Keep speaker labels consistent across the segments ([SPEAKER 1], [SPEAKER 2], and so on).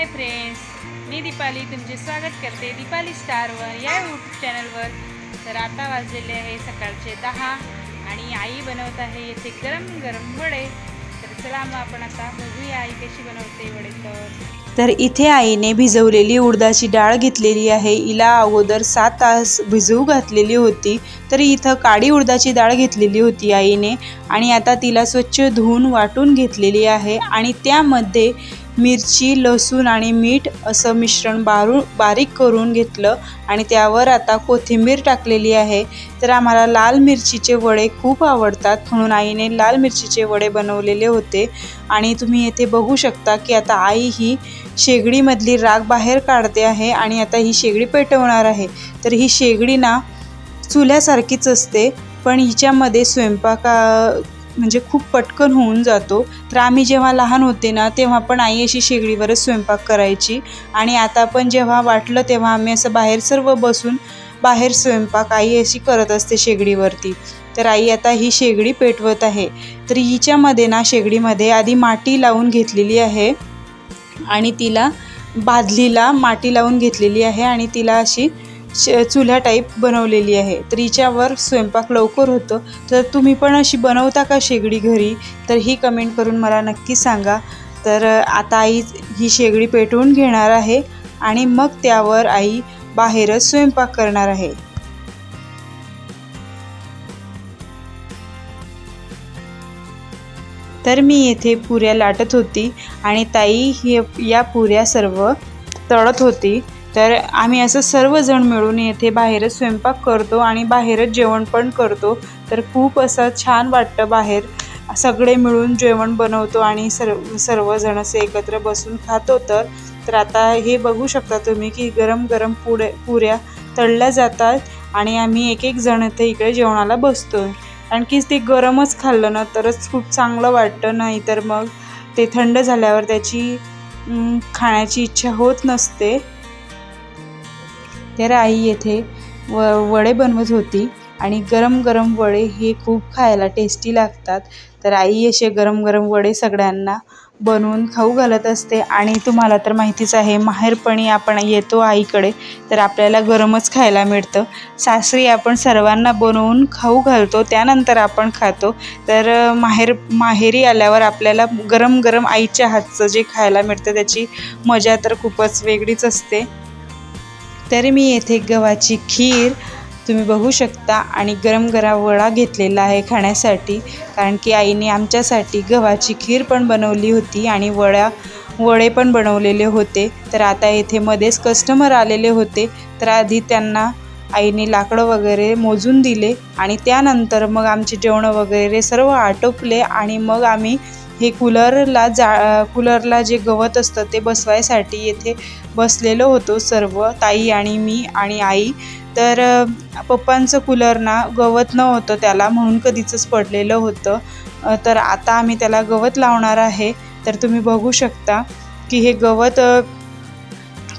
[SPEAKER 1] Hi friends मी दीपाली तुमचे स्वागत करते दीपाली स्टारवर या यूट्यूब चॅनलवर तर आता वाजलेले आहे सकाळचे दहा आणि आई बनवत आहे येथे गरम गरम वडे. तर चला मग आपण आता बघूया आई कशी बनवते वडे तर.
[SPEAKER 2] तर इथे आईने भिजवलेली उडदाची डाळ घेतलेली आहे. हिला अगोदर सात तास भिजवू घातलेली होती. तर इथं काळी उडदाची डाळ घेतलेली होती आईने. आणि आता तिला स्वच्छ धुवून वाटून घेतलेली आहे. आणि त्यामध्ये मिरची लसूण आणि मीठ असं मिश्रण बारू बारीक करून घेतलं आणि त्यावर आता कोथिंबीर टाकलेली आहे. तर आम्हाला लाल मिरचीचे वडे खूप आवडतात म्हणून आईने लाल मिरचीचे वडे बनवलेले होते. आणि तुम्ही येथे बघू शकता की आता आई ही शेगडीमधली राग बाहेर काढते आहे आणि आता ही शेगडी पेटवणार आहे. तर ही शेगडी ना चुल्यासारखीच असते पण हिच्यामध्ये स्वयंपाका म्हणजे खूप पटकन होऊन जातो. तर आम्ही जेव्हा लहान होते ना तेव्हा पण आई अशी शेगडीवरच स्वयंपाक करायची. आणि आता पण जेव्हा वाटलं तेव्हा आम्ही असं बाहेर सर्व बसून बाहेर स्वयंपाक आई अशी करत असते शेगडीवरती. तर आई आता ही शेगडी पेटवत आहे. तर हिच्यामध्ये ना शेगडीमध्ये आधी माती लावून घेतलेली आहे. आणि तिला बादलीला माती लावून घेतलेली आहे आणि तिला अशी श चुल्या टाईप बनवलेली आहे. तर हिच्यावर स्वयंपाक लवकर होतो. तर तुम्ही पण अशी बनवता का शेगडी घरी? तर ही कमेंट करून मला नक्की सांगा. तर आता आई ही शेगडी पेटवून घेणार आहे आणि मग त्यावर आई बाहेरच स्वयंपाक करणार आहे. तर मी येथे पुऱ्या लाटत होती आणि ताई हे या पुऱ्या सर्व तळत होती. तर आम्ही असं सर्वजण मिळून येथे बाहेरच स्वयंपाक करतो आणि बाहेरच जेवण पण करतो. तर खूप असं छान वाटतं बाहेर. सगळे मिळून जेवण बनवतो आणि सर्व सर्वजण असे एकत्र बसून खातो. तर तर आता हे बघू शकता तुम्ही की गरम गरम पुढे पुऱ्या तळल्या जातात आणि आम्ही एक एक जण इथे इकडे जेवणाला बसतो कारण की ते गरमच खाल्लं ना तरच खूप चांगलं वाटतं. नाही तर मग ते थंड झाल्यावर त्याची खाण्याची इच्छा होत नसते. तर आई येथे. व वडे बनवत होती. आणि गरम गरम वडे हे खूप खायला टेस्टी लागतात. तर आई असे गरम गरम वडे सगळ्यांना बनवून खाऊ घालत असते. आणि तुम्हाला तर माहितीच आहे माहेरपणी आपण येतो आईकडे तर आपल्याला गरमच खायला मिळतं. सासरी आपण सर्वांना बनवून खाऊ घालतो त्यानंतर आपण खातो. तर माहेर माहेरी आल्यावर आपल्याला गरम गरम आईच्या हातचं जे खायला मिळतं त्याची मजा तर खूपच वेगळीच असते. तर मी येथे गव्हाची खीर तुम्ही बघू शकता आणि गरम गरम वडा घेतलेला आहे खाण्यासाठी. कारण की आईने आमच्यासाठी गव्हाची खीर पण बनवली होती आणि वड्या वडे पण बनवलेले होते. तर आता येथे मध्येच कस्टमर आलेले होते. तर आधी त्यांना आईने लाकडं वगैरे मोजून दिले आणि त्यानंतर मग आमचे जेवणं वगैरे सर्व आटोपले आणि मग आम्ही हे कूलरला जा कूलरला जे गवत असतं ते बसवायसाठी येथे बसलेलो होतो सर्व ताई आणि मी आणि आई. तर पप्पांचं कूलर ना गवत नव्हतं त्याला म्हणून कधीचंच पडलेलं होतं. तर आता आम्ही त्याला गवत लावणार आहे. तर तुम्ही बघू शकता की हे गवत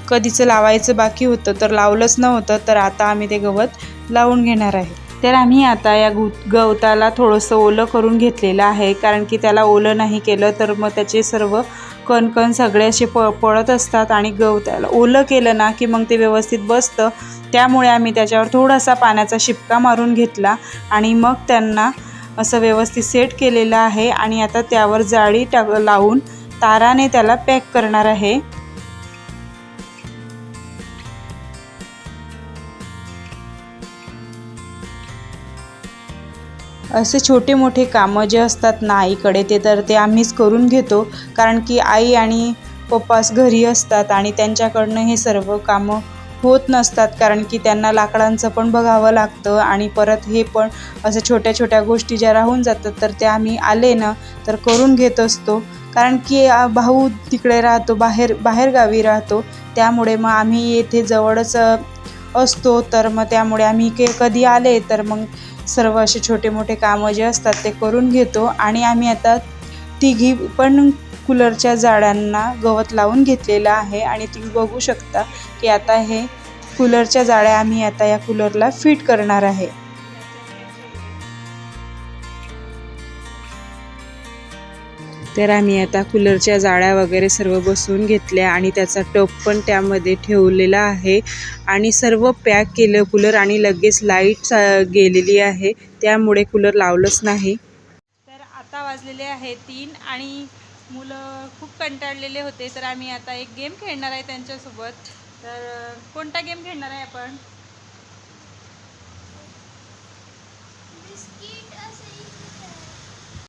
[SPEAKER 2] कधीचं लावायचं बाकी होतं तर लावलंच नव्हतं. तर आता आम्ही ते गवत लावून घेणार आहे. तर आम्ही आता या गु गवताला थोडंसं ओलं करून घेतलेलं आहे. कारण की त्याला ओलं नाही केलं तर मग त्याचे सर्व कणकण सगळे असे प पळत असतात आणि गवताला ओलं केलं ना की मग ते व्यवस्थित बसतं. त्यामुळे आम्ही त्याच्यावर थोडासा पाण्याचा शिपका मारून घेतला आणि मग त्यांना असं व्यवस्थित सेट केलेलं आहे. आणि आता त्यावर जाळी टाक लावून ताराने त्याला पॅक करणार आहे. असे छोटे मोठे कामं जे असतात ना आईकडे ते तर ते आम्हीच करून घेतो. कारण की आई आणि पप्पास घरी असतात आणि त्यांच्याकडनं हे सर्व कामं होत नसतात. कारण की त्यांना लाकडांचं पण बघावं लागतं आणि परत हे पण असं छोट्या छोट्या गोष्टी ज्या राहून जातात तर त्या आम्ही आले ना तर करून घेत असतो. कारण की भाऊ तिकडे राहतो बाहेर बाहेरगावी राहतो. त्यामुळे मग आम्ही येथे जवळच असतो. तर मग त्यामुळे आम्ही के कधी आले तर मग सर्व असे छोटे मोठे कामं जे असतात ते करून घेतो आणि आम्ही आता तिघी पण कूलरच्या जाळ्यांना गवत लावून घेतलेलं आहे आणि तुम्ही बघू शकता की आता हे कूलरच्या जाळ्या आम्ही आता या कूलरला फिट करणार आहे. तर आम्ही आता कूलरच्या जाळ्या वगैरे सर्व बसवून घेतल्या आणि त्याचा टप पण त्यामध्ये ठेवलेला आहे. आणि सर्व पॅक केलं कूलर आणि लगेच लाइट गेलेली आहे. त्यामुळे कूलर लावलंच नाही.
[SPEAKER 1] तर आता वाजलेले आहे तीन आणि मुलं खूप कंटाळलेले होते. तर आम्ही आता एक गेम खेळणार आहे त्यांच्यासोबत. तर कोणता गेम खेळणार आहे आपण?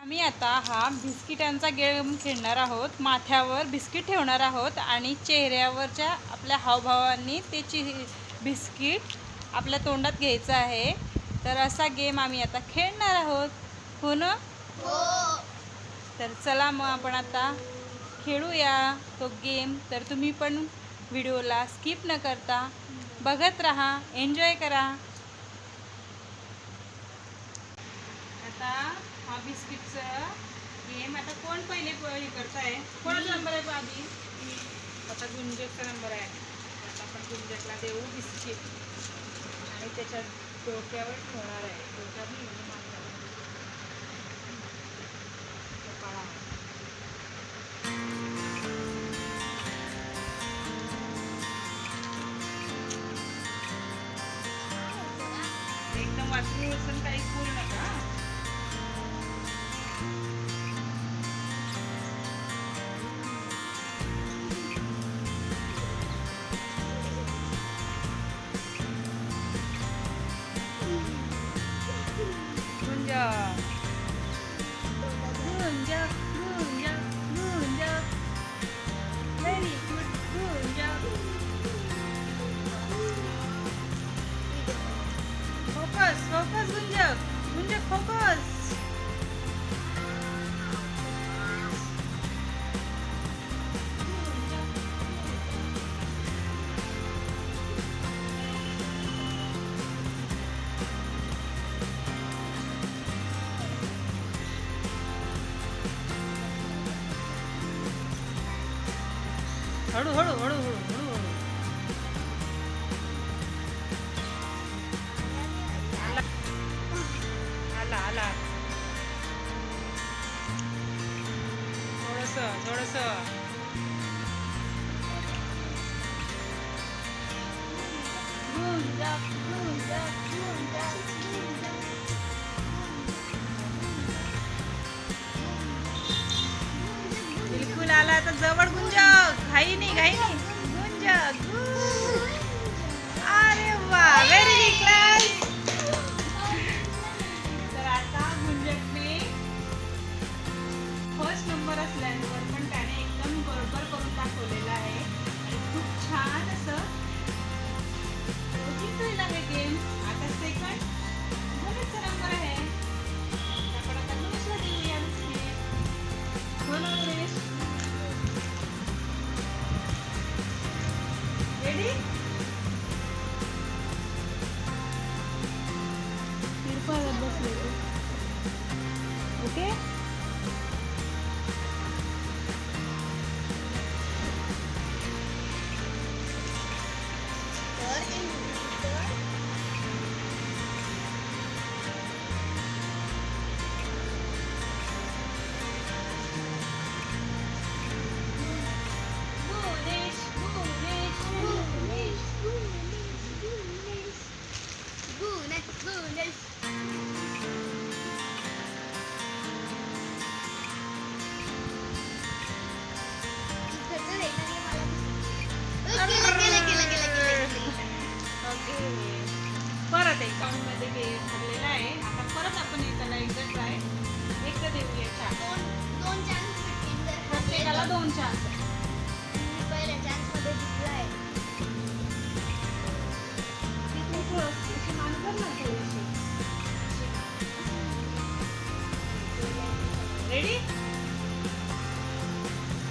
[SPEAKER 1] आम्ही आता हा बिस्किटांचा गेम खेळणार आहोत. माथ्यावर बिस्किट ठेवणार आहोत आणि चेहऱ्यावरच्या आपल्या हावभावांनी त्याची बिस्किट आपल्या तोंडात घ्यायचं आहे. तर असा गेम आम्ही आता खेळणार आहोत. हो ना? तर चला मग आपण आता खेळूया तो गेम. तर तुम्ही पण व्हिडिओला स्किप न करता बघत राहा एन्जॉय करा. आता हा बिस्किटचं. गेम आता कोण पहिले हे करताय? कोणाचा नंबर आहे आधी? आता गुंजकचा नंबर आहे. आता आपण गुंजकला देऊ बिस्किट. आणि त्याच्या डोक्यावर ठेवणार आहे. डोक्यावर हळू हळू हळू हळू आला आला थोडस थोडस. बिलकुल आला तर जवळ गुंजक घाई नाही घाई नाही. गुंज गुं. अरे वा व्हेरी क्लास रेडी प्रत्येकाला दोन चान्स रेडी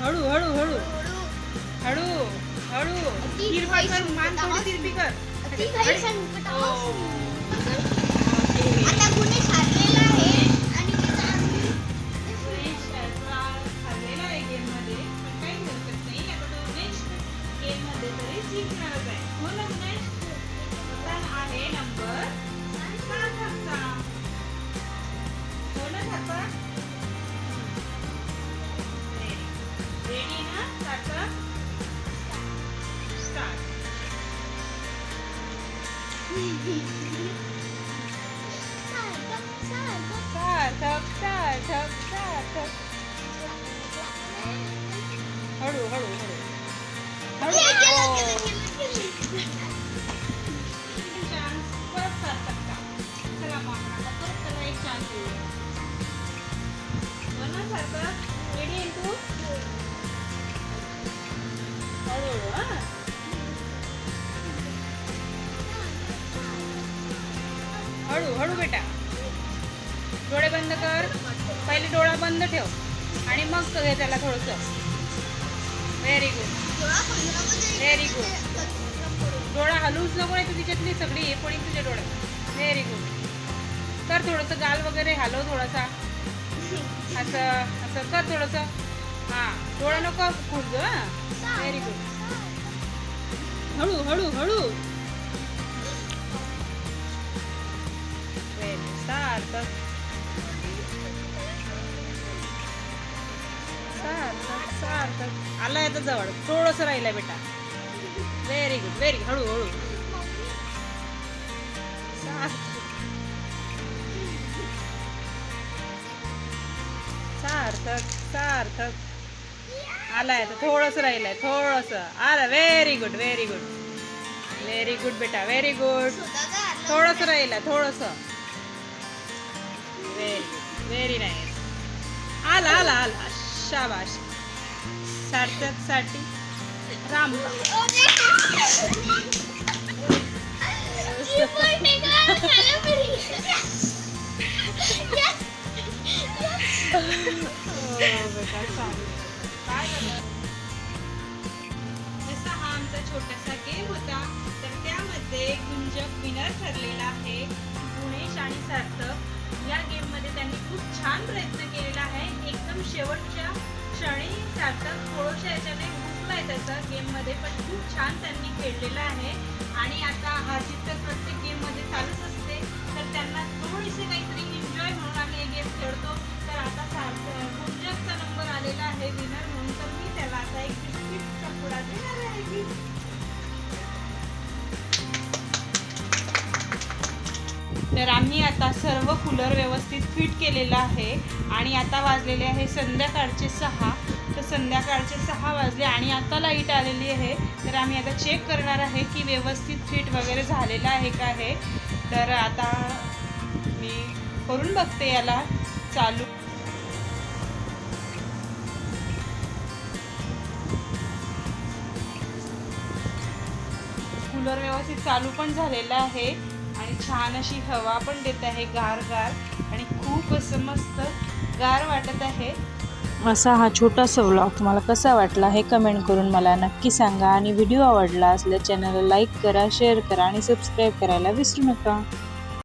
[SPEAKER 1] हळू हळू हळू. हळू. हळू तिरपा कर मान थोडी तिरपी कर.
[SPEAKER 3] आता गुन्हे साधलेला
[SPEAKER 1] Nina, Taka. Start. Sathak, Sathak, Sathak. Haru, haru, haru. Haru. Yeah, kill it, kill it, kill it, kill it. Transfer Sathak. Salam on. Apa kau terlalu cantik? हळू हळू बेटा. डोळे बंद कर. पहिले डोळा बंद ठेव. आणि मग घे त्याला थोडंसं. व्हेरी गुड व्हेरी गुड डोळा हलवूच नको नाही तर तिच्यातली सगळी हे पडेल तुझ्या डोळ्यात व्हेरी गुड कर थोडंसं गाल वगैरे हलव थोडासा. असं असं कर थोडंसं. हां डोळा नको खुल हां. व्हेरी गुड हळू हळू हळू. व्हेरी सार्थक सार्थक सार्थक आला आता जवळ. थोडंसं राहिलं बेटा. व्हेरी गुड व्हेरी हळू हळू. सार्थक सार्थक सार्थक आलाय आता थोडंसं राहिलंय थोडंसं. आलं very good very good very good बेटा व्हेरी गुड थोडंसं राहिलं थोडंसं. व्हेरी गुड व्हेरी नाईस आला आला आला. शाबाश. सार्थकसाठी राम झालं? जसा हा आमचा छोटासा गेम होता तर त्यामध्ये गुंजक विनर ठरलेला आहे गुणेश आणि सार्थक. या गेममध्ये त्यांनी खूप छान प्रयत्न केलेला आहे. एकदम शेवटच्या क्षणी सार्थक थोडंशा याच्याने हुकलाय त्याचा. गेममध्ये पण खूप छान त्यांनी खेळलेला आहे. आणि आता हा जिथं प्रत्येक तर आम्ही आता सर्व कूलर व्यवस्थित फिट केलेलं आहे आणि आता वाजलेले आहे संध्याकाळचे सहा. तर संध्याकाळचे सहा वाजले आणि आता लाइट आलेली आहे. तर आम्ही आता चेक करणार आहे की व्यवस्थित फिट वगैरे झालेलं आहे का हे. तर आता मी करून बघते याला चालू. कूलर व्यवस्थित चालू पण झालेला आहे. छान अशी हवा पण देत आहे गार गार आणि खूप असं मस्त गार वाटत आहे.
[SPEAKER 2] असा हा छोटासा व्लॉग तुम्हाला कसा वाटला हे कमेंट करून मला नक्की सांगा आणि व्हिडिओ आवडला असल्या चॅनलला लाईक करा शेअर करा आणि सबस्क्राईब करायला विसरू नका.